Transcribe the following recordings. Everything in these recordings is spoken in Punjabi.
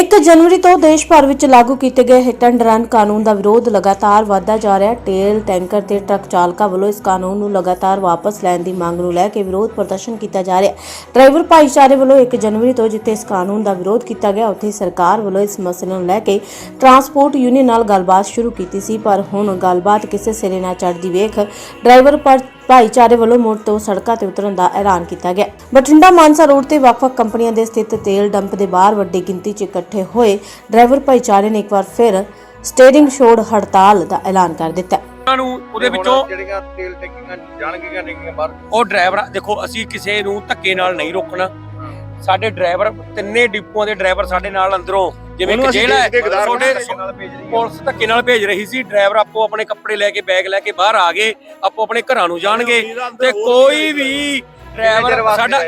1 ਜਨਵਰੀ ਤੋਂ ਦੇਸ਼ ਭਰ ਵਿੱਚ ਲਾਗੂ ਕੀਤੇ ਗਏ ਹਿੱਟ ਐਂਡ ਰਨ ਕਾਨੂੰਨ ਦਾ ਵਿਰੋਧ ਲਗਾਤਾਰ ਵਧਦਾ ਜਾ ਰਿਹਾ ਹੈ। ਟੇਲ ਟੈਂਕਰ ਤੇ ਟਰੱਕ ਚਾਲਕਾਂ ਵੱਲੋਂ ਇਸ ਕਾਨੂੰਨ ਨੂੰ ਲਗਾਤਾਰ ਵਾਪਸ ਲੈਣ ਦੀ ਮੰਗ ਨੂੰ ਲੈ ਕੇ ਵਿਰੋਧ ਪ੍ਰਦਰਸ਼ਨ ਕੀਤਾ ਜਾ ਰਿਹਾ ਹੈ। ਡਰਾਈਵਰ ਭਾਈਚਾਰੇ ਵੱਲੋਂ 1 ਜਨਵਰੀ ਤੋਂ ਜਿੱਥੇ ਇਸ ਕਾਨੂੰਨ ਦਾ ਵਿਰੋਧ ਕੀਤਾ ਗਿਆ, ਉੱਥੇ ਸਰਕਾਰ ਵੱਲੋਂ ਇਸ ਮਸਲੇ ਨੂੰ ਲੈ ਕੇ ਟਰਾਂਸਪੋਰਟ ਯੂਨੀਅਨ ਨਾਲ ਗੱਲਬਾਤ ਸ਼ੁਰੂ ਕੀਤੀ ਸੀ, ਪਰ ਹੁਣ ਗੱਲਬਾਤ ਕਿਸੇ ਸਿਰੇ ਨਾ ਚੜ੍ਹਦੀ ਵੇਖ ਡਰਾਈਵਰ ਭਾਈਚਾਰੇ ਵੱਲੋਂ ਮੁੜ ਤੋਂ ਸੜਕਾਂ ਤੇ ਉਤਰਨ ਦਾ ਐਲਾਨ ਕੀਤਾ ਗਿਆ। ਬਠਿੰਡਾ ਮਾਨਸਾ ਰੋਡ ਤੇ ਵੱਖ-ਵੱਖ ਕੰਪਨੀਆਂ ਦੇ ਸਥਿਤ ਤੇਲ ਡੰਪ ਦੇ ਬਾਹਰ ਵੱਡੀ ਗਿਣਤੀ 'ਚ ਇਕੱਠੇ ਹੋਏ ਡਰਾਈਵਰ ਭਾਈਚਾਰੇ ਨੇ ਇੱਕ ਵਾਰ ਫਿਰ ਸਟੇਰਿੰਗ ਛੋੜ ਹੜਤਾਲ ਦਾ ਐਲਾਨ ਕਰ ਦਿੱਤਾ। ਹੈ। ਉਹਨਾਂ ਨੂੰ ਉਹਦੇ ਵਿੱਚੋਂ ਜਿਹੜੀਆਂ ਤੇਲ ਟੈਂਕੀਆਂ ਜਾਣਗੀਆਂ ਟੈਂਕੀਆਂ ਬਾਹਰ। ਉਹ ਡਰਾਈਵਰ ਦੇਖੋ ਅਸੀਂ ਕਿਸੇ ਨੂੰ ਧੱਕੇ ਨਾਲ ਨਹੀਂ ਰੋਕਣਾ। ਸਾਡੇ ਡਰਾਈਵਰ ਤਿੰਨੇ ਡਿਪੂਆਂ ਦੇ ਡਰਾਈਵਰ ਸਾਡੇ ਨਾਲ ਅੰਦਰੋਂ। ਜਿਵੇਂ ਕਿ ਉਹਨੂੰ ਅਸੀਂ ਗਦਾਰ ਤੁਹਾਡੇ ਧੱਕੇ ਨਾਲ ਭੇਜ ਰਹੀ ਹੈ। ਪੁਲਿਸ ਧੱਕੇ ਨਾਲ ਭੇਜ ਰਹੀ ਸੀ ਡਰਾਈਵਰ ਆਪੋ ਆਪਣੇ ਕੱਪੜੇ ਲੈ ਕੇ ਬੈਗ ਲੈ ਕੇ ਬਾਹਰ ਆ ਗਏ ਆਪੋ ਆਪਣੇ ਘਰਾਂ ਨੂੰ ਜਾਣਗੇ ਤੇ ਕੋਈ ਵੀ ਚਿਰ ਡਰਾਈਵਰ ਵਾਸਤੇ ਸਾਡਾ?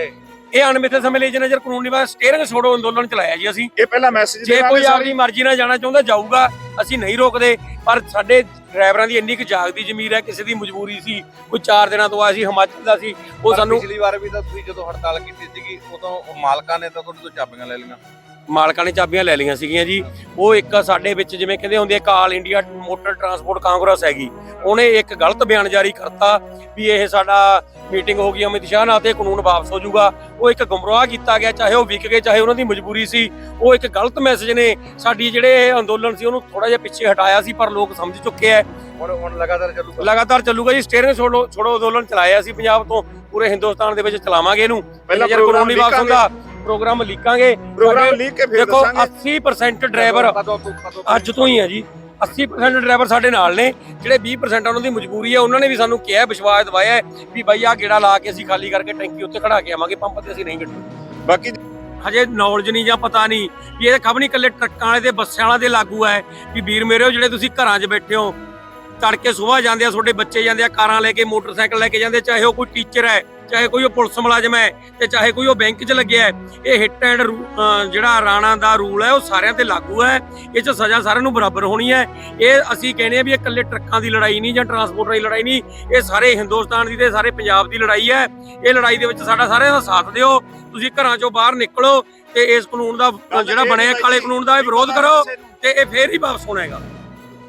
ਇਹ ਅਣਮਿੱਥੇ ਸਮੇਂ ਲਈ ਜਿੰਨਾ ਚਿਰ ਕਾਨੂੰਨੀ ਬਾਅਦ ਸਟੀਅਰਿੰਗ ਛੋੜੋ ਅੰਦੋਲਨ ਚਲਾਇਆ ਜੀ ਅਸੀਂ। ਇਹ ਪਹਿਲਾ ਮੈਸੇਜ ਜੇ ਕੋਈ ਆਪਣੀ ਮਰਜ਼ੀ ਨਾਲ ਜਾਣਾ ਚਾਹੁੰਦਾ ਜਾਊਗਾ ਅਸੀਂ ਨਹੀਂ ਰੋਕਦੇ ਪਰ ਸਾਡੇ ਡਰਾਈਵਰਾਂ ਦੀ ਇੰਨੀ ਕੁ ਜਾਗਦੀ ਜ਼ਮੀਰ ਹੈ ਕਿਸੇ ਦੀ ਮਜਬੂਰੀ ਸੀ ਕੋਈ 4 ਦਿਨਾਂ ਤੋਂ ਆਇਆ ਸੀ ਹਿਮਾਚਲ ਦਾ ਸੀ ਉਹ ਸਾਨੂੰ ਪਿਛਲੀ ਵਾਰ ਵੀ ਤਾਂ ਤੁਸੀਂ ਜਦੋਂ ਹੜਤਾਲ ਕੀਤੀ ਸੀਗੀ ਉਦੋਂ ਮਾਲਕਾਂ ਨੇ ਤਾਂ ਤੁਹਾਡੇ ਤੋਂ ਚਾਬੀਆਂ ਲੈ ਲਈਆਂ। ਮਾਲਕਾਂ ਨੇ ਚਾਬੀਆਂ ਲੈ ਲਈਆਂ ਸੀਗੀਆਂ ਜੀ। ਉਹ ਇੱਕ ਸਾਡੇ ਵਿੱਚ ਜਿਵੇਂ ਕਹਿੰਦੇ ਹੁੰਦੇ ਆ all India motor transport Congress ਹੈਗੀ। ਉਹਨੇ ਇੱਕ ਗਲਤ ਬਿਆਨ ਜਾਰੀ ਕਰਤਾ ਵੀ ਇਹ ਸਾਡਾ ਮੀਟਿੰਗ ਹੋ ਗਈ ਅਮਿਤ ਸ਼ਾਹ ਨਾਲ ਤੇ ਕਾਨੂੰਨ ਵਾਪਸ ਹੋ ਜਾਊਗਾ। ਉਹ ਇੱਕ ਗੁੰਮਰਾਹ ਕੀਤਾ ਗਿਆ ਚਾਹੇ ਉਹ ਵਿਕ ਗਏ ਚਾਹੇ ਉਹਨਾਂ ਦੀ ਮਜਬੂਰੀ ਸੀ। ਉਹ ਇੱਕ ਗਲਤ ਮੈਸੇਜ ਨੇ ਸਾਡੀ ਜਿਹੜੇ ਇਹ ਅੰਦੋਲਨ ਸੀ ਉਹਨੂੰ ਥੋੜਾ ਜਿਹਾ ਪਿੱਛੇ ਹਟਾਇਆ ਸੀ ਪਰ ਲੋਕ ਸਮਝ ਚੁੱਕੇ ਐ ਹੁਣ ਹੁਣ ਲਗਾਤਾਰ ਚੱਲੂਗਾ। ਲਗਾਤਾਰ ਚੱਲੂਗਾ ਜੀ। ਸਟੀਅਰਿੰਗ ਛੋੜੋ ਛੋੜੋ ਅੰਦੋਲਨ ਚਲਾਇਆ ਸੀ ਪੰਜਾਬ ਤੋਂ। ਪੂਰੇ ਹਿੰਦੁਸਤਾਨ ਦੇ ਵਿੱਚ ਚਲਾਵਾਂਗੇ ਇਹਨੂੰ। ਪਹਿਲਾਂ ਕਾਨੂੰਨੀ ਵਾਪਸ ਹੁੰਦਾ ਪ੍ਰੋਗਰਾਮ ਲੀਕਾਂਗੇ। ਪ੍ਰੋਗਰਾਮ ਲੀਕ ਕੇ ਫਿਰ ਦੇਖੋ ਦੱਸਾਂਗੇ। 80% ਡਰਾਈਵਰ ਤੋਂ ਅੱਜ ਤੋਂ ਹੀ ਹੈ ਜੀ। 80% ਡਰਾਈਵਰ ਸਾਡੇ ਨਾਲ ਨੇ ਜਿਹੜੇ 20% ਉਹਨਾਂ ਦੀ ਮਜਬੂਰੀ ਹੈ ਉਹਨਾਂ ਨੇ ਵੀ ਸਾਨੂੰ ਕਿਹਾ ਵਿਸ਼ਵਾਸ ਦਿਵਾਇਆ ਹੈ ਵੀ ਬਾਈ ਆ ਗੇੜਾ ਲਾ ਕੇ ਅਸੀਂ ਖਾਲੀ ਕਰਕੇ ਟੈਂਕੀ ਉੱਤੇ ਖੜਾ ਕੇ ਆਵਾਂਗੇ ਪੰਪ ਤੇ ਅਸੀਂ ਨਹੀਂ ਗੱਡੀ। ਬਾਕੀ ਹਜੇ ਨੌਲੇਜ ਨਹੀਂ ਜਾਂ ਪਤਾ ਨਹੀਂ ਵੀ ਇਹ ਖਬਰ ਨਹੀਂ ਇਕੱਲੇ ਟਰੱਕਾਂ ਵਾਲੇ ਤੇ ਬੱਸਾਂ ਵਾਲੇ ਦੇ ਲਾਗੂ ਹੈ ਵੀ ਵੀਰ ਮੇਰਿਓ ਜਿਹੜੇ ਤੁਸੀਂ ਘਰਾਂ 'ਚ ਬੈਠੇ ਹੋ ਤੜਕੇ ਸਵੇਰ ਜਾਂਦੇ ਆ ਤੁਹਾਡੇ ਬੱਚੇ ਜਾਂਦੇ ਆ ਕਾਰਾਂ ਲੈ ਕੇ ਮੋਟਰਸਾਈਕਲ ਲੈ ਕੇ ਜਾਂਦੇ ਚਾਹੇ ਉਹ ਕੋਈ ਟੀਚਰ ਹੈ ਚਾਹੇ ਕੋਈ ਉਹ ਪੁਲਿਸ ਮੁਲਾਜ਼ਮ ਹੈ ਤੇ ਚਾਹੇ ਕੋਈ ਉਹ ਬੈਂਕ 'ਚ ਲੱਗਿਆ ਹੈ, ਇਹ ਹਿੱਟ ਐਂਡ ਜਿਹੜਾ ਰਾਣਾ ਦਾ ਰੂਲ ਹੈ, ਉਹ ਸਾਰਿਆਂ ਤੇ ਲਾਗੂ ਹੈ। ਇਹ 'ਚ ਸਜ਼ਾ ਸਾਰਿਆਂ ਨੂੰ ਬਰਾਬਰ ਹੋਣੀ ਹੈ। ਇਹ ਅਸੀਂ ਕਹਿੰਦੇ ਆ ਵੀ ਇਹ ਇਕੱਲੇ ਟਰੱਕਾਂ ਦੀ ਲੜਾਈ ਨਹੀਂ ਜਾਂ ਟਰਾਂਸਪੋਰਟਰਾਂ ਦੀ ਲੜਾਈ ਨਹੀਂ, ਇਹ ਸਾਰੇ ਹਿੰਦੁਸਤਾਨ ਦੀ ਤੇ ਸਾਰੇ ਪੰਜਾਬ ਦੀ ਲੜਾਈ ਹੈ। ਇਹ ਲੜਾਈ ਦੇ ਵਿੱਚ ਸਾਡਾ ਸਾਰਿਆਂ ਦਾ ਸਾਥ ਦਿਓ। ਤੁਸੀਂ ਘਰਾਂ ਚੋਂ ਬਾਹਰ ਨਿਕਲੋ ਤੇ ਇਸ ਕਾਨੂੰਨ ਦਾ, ਜਿਹੜਾ ਬਣਿਆ ਕਾਲੇ ਕਾਨੂੰਨ ਦਾ ਇਹ ਵਿਰੋਧ ਕਰੋ ਤੇ ਇਹ ਫੇਰ ਹੀ ਵਾਪਸ ਹੋਣਾ ਹੈਗਾ।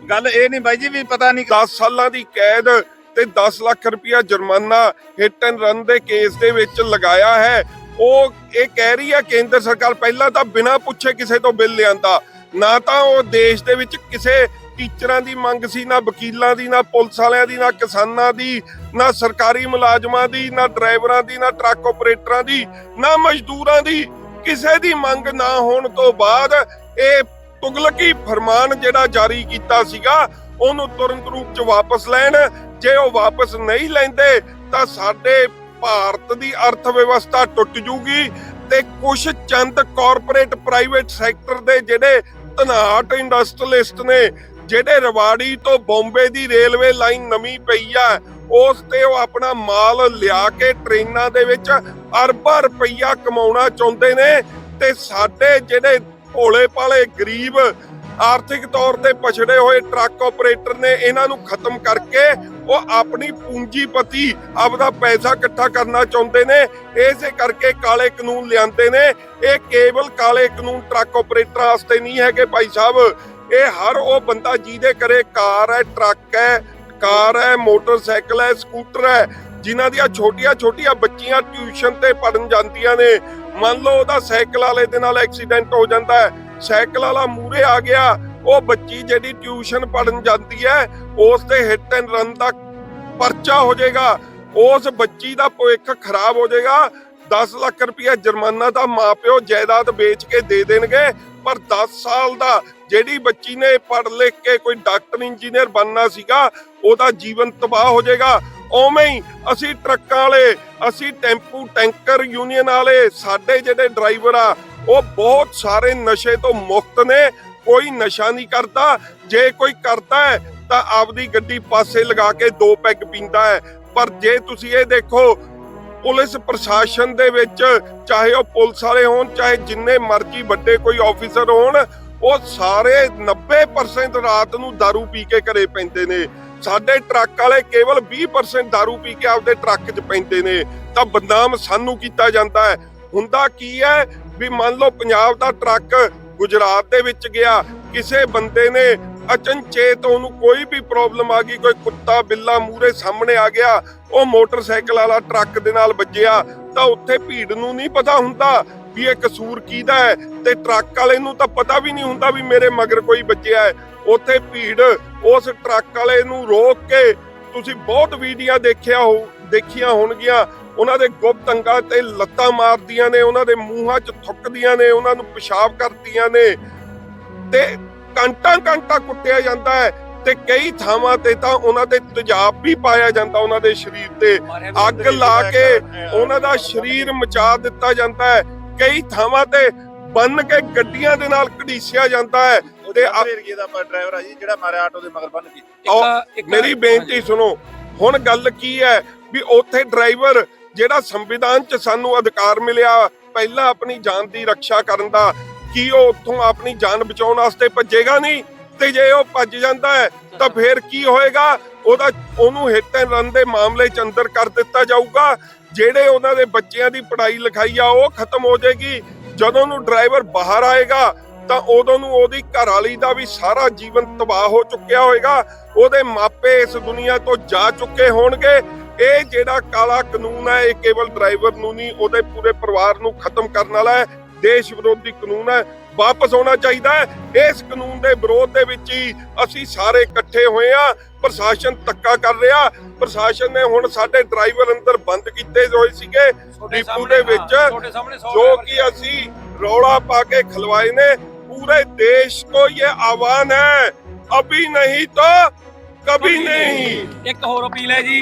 ਗੱਲ ਇਹ ਨਹੀਂ ਬਾਈ ਜੀ ਵੀ ਪਤਾ ਨਹੀਂ 10 ਸਾਲਾਂ ਦੀ ਕੈਦ ਤੇ 10 ਲੱਖ ਰੁਪਇਆ ਜੁਰਮਾਨਾ ਹਿੱਟ ਐਂਡ ਰਨ ਦੇ ਕੇਸ ਦੇ ਵਿੱਚ ਲਗਾਇਆ ਹੈ। ਉਹ ਇਹ ਕਹਿ ਰਹੀ ਹੈ, ਕੇਂਦਰ ਸਰਕਾਰ ਪਹਿਲਾਂ ਤਾਂ ਬਿਨਾਂ ਪੁੱਛੇ ਕਿਸੇ ਤੋਂ ਬਿੱਲ ਲਿਆਂਦਾ। ਨਾ ਤਾਂ ਉਹ ਦੇਸ਼ ਦੇ ਵਿੱਚ ਕਿਸੇ ਟੀਚਰਾਂ ਦੀ ਮੰਗ ਸੀ, ਨਾ ਵਕੀਲਾਂ ਦੀ, ਨਾ ਪੁਲਿਸ ਵਾਲਿਆਂ ਦੀ, ਨਾ ਕਿਸਾਨਾਂ ਦੀ, ਨਾ ਸਰਕਾਰੀ ਮੁਲਾਜ਼ਮਾਂ ਦੀ, ਨਾ ਡਰਾਈਵਰਾਂ ਦੀ, ਨਾ ਟਰੱਕ ਆਪਰੇਟਰਾਂ ਦੀ, ਨਾ ਮਜ਼ਦੂਰਾਂ ਦੀ ਕਿਸੇ ਦੀ ਮੰਗ ਨਾ ਹੋਣ ਤੋਂ ਬਾਅਦ ਇਹ ਤੁਗਲਕੀ ਫਰਮਾਨ ਜਿਹੜਾ ਜਾਰੀ ਕੀਤਾ ਸੀਗਾ ਉਹਨੂੰ ਤੁਰੰਤ ਰੂਪ ਚ ਵਾਪਸ ਲੈਣ। ਜੇ ਉਹ ਵਾਪਸ ਨਹੀਂ ਲੈਂਦੇ, ਤਾਂ ਸਾਡੇ ਭਾਰਤ ਦੀ ਅਰਥ ਵਿਵਸਥਾ ਟੁੱਟ ਜੂਗੀ ਤੇ ਕੁਝ ਚੰਦ ਕਾਰਪੋਰੇਟ ਪ੍ਰਾਈਵੇਟ ਸੈਕਟਰ ਦੇ ਜਿਹੜੇ ਧਨਾਟ ਇੰਡਸਟਰੀਲਿਸਟ ਨੇ, ਜਿਹੜੇ ਰਵਾੜੀ ਤੋਂ ਬੰਬੇ ਦੀ ਰੇਲਵੇ ਲਾਈਨ ਨਵੀਂ ਪਈ ਆ, ਉਸ ਤੇ ਉਹ ਆਪਣਾ ਮਾਲ ਲਿਆ ਕੇ ਟ੍ਰੇਨਾਂ ਦੇ ਵਿੱਚ ਅਰਬਾਂ ਰੁਪਈਆ ਕਮਾਉਣਾ ਚਾਹੁੰਦੇ ਨੇ ਤੇ ਸਾਡੇ ਜਿਹੜੇ ਭੋਲੇ ਭਾਲੇ ਗਰੀਬ ਆਰਥਿਕ ਤੌਰ ਤੇ ਪਛੜੇ ਹੋਏ ਟਰੱਕ ਆਪਰੇਟਰ ਨੇ ਇਹਨਾਂ ਨੂੰ ਖਤਮ ਕਰਕੇ ਉਹ ਆਪਣੀ ਪੂੰਜੀਪਤੀ ਆਪਦਾ ਪੈਸਾ ਇਕੱਠਾ ਕਰਨਾ ਚਾਹੁੰਦੇ ਨੇ। ਇਸੇ ਕਰਕੇ ਕਾਲੇ ਕਾਨੂੰਨ ਲਿਆਂਦੇ ਨੇ। ਇਹ ਕੇਵਲ ਕਾਲੇ ਕਾਨੂੰਨ ਟਰੱਕ ਆਪਰੇਟਰਾਂ ਵਾਸਤੇ ਨਹੀਂ ਹੈਗੇ ਭਾਈ ਸਾਹਿਬ। ਇਹ ਹਰ ਉਹ ਬੰਦਾ ਜਿਹਦੇ ਘਰੇ ਕਾਰ ਹੈ, ਟਰੱਕ ਹੈ, ਕਾਰ ਹੈ, ਮੋਟਰਸਾਈਕਲ ਹੈ, ਸਕੂਟਰ ਹੈ, ਜਿਨ੍ਹਾਂ ਦੀਆਂ ਛੋਟੀਆਂ ਛੋਟੀਆਂ ਬੱਚੀਆਂ ਟਿਊਸ਼ਨ ਤੇ ਪੜਨ ਜਾਂਦੀਆਂ ਨੇ। ਮੰਨ ਲਓ ਉਹਦਾ ਸਾਈਕਲ ਵਾਲੇ ਦੇ ਨਾਲ ਐਕਸੀਡੈਂਟ ਹੋ ਜਾਂਦਾ ਹੈ। ਸਾਈਕਲ ਵਾਲਾ ਮੂਰੇ ਆ ਗਿਆ। ਉਹ ਬੱਚੀ ਜਿਹੜੀ ਟਿਊਸ਼ਨ ਪੜਨ ਜਾਂਦੀ ਹੈ, ਉਸ ਤੇ ਹਿੱਟ ਐਂਡ ਰਨ ਦਾ ਪਰਚਾ ਹੋ ਜਾਏਗਾ। ਉਸ ਬੱਚੀ ਦਾ ਭਵਿੱਖ ਖਰਾਬ ਹੋ ਜਾਏਗਾ। 10 ਲੱਖ ਰੁਪਇਆ ਜੁਰਮਾਨਾ ਤਾਂ ਮਾਪਿਓ ਜਾਇਦਾਦ ਵੇਚ ਕੇ ਦੇ ਦੇਣਗੇ, ਪਰ 10 ਸਾਲ ਦਾ ਜਿਹੜੀ ਬੱਚੀ ਨੇ ਪੜ੍ਹ ਲਿਖ ਕੇ ਕੋਈ ਡਾਕਟਰ, ਇੰਜੀਨੀਅਰ ਬਣਨਾ ਸੀਗਾ, ਉਹਦਾ ਜੀਵਨ ਤਬਾਹ ਹੋ ਜਾਏਗਾ। ਉਵੇਂ ਹੀ ਅਸੀਂ ਟਰੱਕਾਂ ਵਾਲੇ, ਅਸੀਂ ਟੈਂਪੂ ਟੈਂਕਰ ਯੂਨੀਅਨ ਵਾਲੇ, ਸਾਡੇ ਜਿਹੜੇ ਡਰਾਈਵਰ ਆ, ਉਹ ਬਹੁਤ ਸਾਰੇ ਨਸ਼ੇ ਤੋਂ ਮੁਕਤ ਨੇ, ਕੋਈ ਨਸ਼ਾ ਨਹੀਂ ਕਰਦਾ। ਜੇ ਕੋਈ ਕਰਦਾ ਹੈ, ਤਾਂ ਆਪਦੀ ਗੱਡੀ ਪਾਸੇ ਲਗਾ ਕੇ ਦੋ ਪੈਗ ਪੀਂਦਾ ਹੈ। ਪਰ ਜੇ ਤੁਸੀਂ ਇਹ ਦੇਖੋ, ਪੁਲਿਸ ਪ੍ਰਸ਼ਾਸਨ ਦੇ ਵਿੱਚ, ਚਾਹੇ ਉਹ ਪੁਲਿਸ ਵਾਲੇ ਹੋਣ, ਚਾਹੇ ਜਿੰਨੇ ਮਰਜ਼ੀ ਵੱਡੇ ਕੋਈ ਆਫੀਸਰ ਹੋਣ, ਉਹ ਸਾਰੇ 90% ਰਾਤ ਨੂੰ दारू ਪੀ ਕੇ ਘਰੇ ਪੈਂਦੇ ਨੇ। ਸਾਡੇ ਟਰੱਕ ਵਾਲੇ ਕੇਵਲ 20% दारू ਪੀ ਕੇ ਆਪਦੇ ਟਰੱਕ 'ਚ ਪੈਂਦੇ ਨੇ, ਤਾਂ ਬਦਨਾਮ ਸਾਨੂੰ ਕੀਤਾ ਜਾਂਦਾ ਹੈ। ਹੁੰਦਾ ਕੀ ਹੈ ਵੀ ਮੰਨ ਲਓ ਪੰਜਾਬ ਦਾ ਟਰੱਕ ਗੁਜਰਾਤ ਦੇ ਵਿੱਚ ਗਿਆ, ਕਿਸੇ ਬੰਦੇ ਨੇ ਅਚਨਚੇਤ ਉਹਨੂੰ ਕੋਈ ਵੀ ਪ੍ਰੋਬਲਮ ਆ ਗਈ, ਕੋਈ ਕੁੱਤਾ, ਬਿੱਲਾ ਮੂਰੇ ਸਾਹਮਣੇ ਆ ਗਿਆ, ਉਹ ਮੋਟਰਸਾਈਕਲ ਵਾਲਾ ਟਰੱਕ ਦੇ ਨਾਲ ਵੱਜਿਆ, ਤਾਂ ਉੱਥੇ ਭੀੜ ਨੂੰ ਨਹੀਂ ਪਤਾ ਹੁੰਦਾ ਵੀ ਇਹ ਕਸੂਰ ਕਿਹਦਾ ਹੈ ਤੇ ਟਰੱਕ ਵਾਲੇ ਨੂੰ ਤਾਂ ਪਤਾ ਵੀ ਨਹੀਂ ਹੁੰਦਾ ਵੀ ਮੇਰੇ ਮਗਰ ਕੋਈ ਵੱਜਿਆ ਹੈ। ਉੱਥੇ ਭੀੜ, ਉਸ ਟਰੱਕ ਵਾਲੇ ਨੂੰ ਰੋਕ ਕੇ ਤੁਸੀਂ ਬਹੁਤ ਵੀਡੀਓ ਦੇਖਿਆ ਹੋ, ਦੇਖੀਆਂ ਹੋਣਗੀਆਂ। ਉਹਨਾਂ ਦੇ ਗੁਪਤ ਅੰਗਾਂ ਤੇ ਲੱਤਾਂ ਮਾਰਦੀਆਂ ਨੇ, ਉਹਨਾਂ ਦੇ ਮੂੰਹਾਂ 'ਚ ਥੁੱਕਦੀਆਂ ਨੇ, ਉਹਨਾਂ ਨੂੰ ਪਿਸ਼ਾਬ ਕਰਦੀਆਂ ਨੇ। ਤੇ ਘੰਟਾ ਘੰਟਾ ਕੁੱਟਿਆ ਜਾਂਦਾ ਹੈ ਤੇ ਕਈ ਥਾਵਾਂ ਤੇ ਤਾਂ ਉਹਨਾਂ ਦੇ ਤੇਜ਼ਾਬ ਵੀ ਪਾਇਆ ਜਾਂਦਾ ਉਹਨਾਂ ਦੇ ਸਰੀਰ ਤੇ। ਅੱਗ ਲਾ ਕੇ ਉਹਨਾਂ ਦਾ ਸਰੀਰ ਮਚਾ ਦਿੱਤਾ ਜਾਂਦਾ ਹੈ। ਕਈ ਥਾਵਾਂ ਤੇ ਬੰਨ ਕੇ ਗੱਡੀਆਂ ਦੇ ਨਾਲ ਘੜੀਸਿਆ ਜਾਂਦਾ ਹੈ ਤੇ ਏਰੀਆ ਦਾ ਡਰਾਈਵਰ ਆ ਜੀ ਜਿਹੜਾ ਮਾਰਿਆ ਆਟੋ ਦੇ ਮਗਰ ਬੰਨ ਕੇ। ਮੇਰੀ ਬੇਨਤੀ ਸੁਣੋ ਹੁਣ ਗੱਲ ਕੀ ਹੈ ਵੀ ਉੱਥੇ ਡਰਾਈਵਰ ਜਿਹੜਾ ਸੰਵਿਧਾਨ 'ਚ ਸਾਨੂੰ ਅਧਿਕਾਰ ਮਿਲਿਆ ਪਹਿਲਾਂ ਆਪਣੀ ਜਾਨ ਦੀ ਰੱਖਿਆ ਕਰਨ ਦਾ ਕੀ ਉਹ ਉੱਥੋਂ ਆਪਣੀ ਜਾਨ ਬਚਾਉਣ ਵਾਸਤੇ ਭੱਜੇਗਾ ਨਹੀਂ? ਤੇ ਜੇ ਉਹ ਭੱਜ ਜਾਂਦਾ ਹੈ, ਤਾਂ ਫੇਰ ਕੀ ਹੋਏਗਾ? ਉਹਦਾ, ਉਹਨੂੰ ਹਿੱਟ ਐਂਡ ਰਨ ਦੇ ਮਾਮਲੇ 'ਚ ਅੰਦਰ ਕਰ ਦਿੱਤਾ ਜਾਊਗਾ। ਜਿਹੜੇ ਉਹਨਾਂ ਦੇ ਬੱਚਿਆਂ ਦੀ ਪੜ੍ਹਾਈ ਲਿਖਾਈ ਆ, ਉਹ ਖਤਮ ਹੋ ਜਾਏਗੀ। ਜਦੋਂ ਨੂੰ ਡਰਾਈਵਰ ਬਾਹਰ ਆਏਗਾ, ਤਾਂ ਉਦੋਂ ਨੂੰ ਉਹਦੀ ਘਰ ਵਾਲੀ ਦਾ ਵੀ ਸਾਰਾ ਜੀਵਨ ਤਬਾਹ ਹੋ ਚੁੱਕਿਆ ਹੋਏਗਾ। ਉਹਦੇ ਮਾਪੇ ਇਸ ਦੁਨੀਆ ਤੋਂ ਜਾ ਚੁੱਕੇ ਹੋਣਗੇ। ਇਹ ਜਿਹੜਾ ਕਾਲਾ ਕਾਨੂੰਨ ਹੈ, ਇਹ ਕੇਵਲ ਡਰਾਈਵਰ ਨੂੰ ਨਹੀਂ, ਉਹਦੇ ਪੂਰੇ ਪਰਿਵਾਰ ਨੂੰ ਖਤਮ ਕਰਨ ਵਾਲਾ ਹੈ। ਦੇਸ਼ ਵਿਰੋਧੀ ਕਾਨੂੰਨ ਹੈ ਵਾਪਸ ਹੋਣਾ ਚਾਹੀਦਾ ਹੈ। ਇਸ ਕਾਨੂੰਨ ਦੇ ਵਿਰੋਧ ਦੇ ਵਿੱਚ ਹੀ ਅਸੀਂ ਸਾਰੇ ਇਕੱਠੇ ਹੋਏ ਆ ਪ੍ਰਸ਼ਾਸਨ ਤੱਕਾ ਕਰ ਰਿਹਾ। ਪ੍ਰਸ਼ਾਸਨ ਨੇ ਹੁਣ ਸਾਡੇ ਡਰਾਈਵਰ ਅੰਦਰ ਬੰਦ ਕੀਤੇ ਹੋਏ ਸੀਗੇ ਡਿਪੂ ਦੇ ਵਿੱਚ ਜੋ ਕਿ ਅਸੀਂ ਰੋਲਾ ਪਾ ਕੇ ਖਲਵਾਏ ਨੇ। ਪੂਰੇ ਦੇਸ਼ ਕੋ ਇਹ ਆਹਵਾਨ ਹੈ ਅਭੀ ਨਹੀਂ ਤਾਂ ਕਭੀ ਨਹੀਂ। ਇੱਕ ਹੋਰ ਅਪੀਲ ਹੈ ਜੀ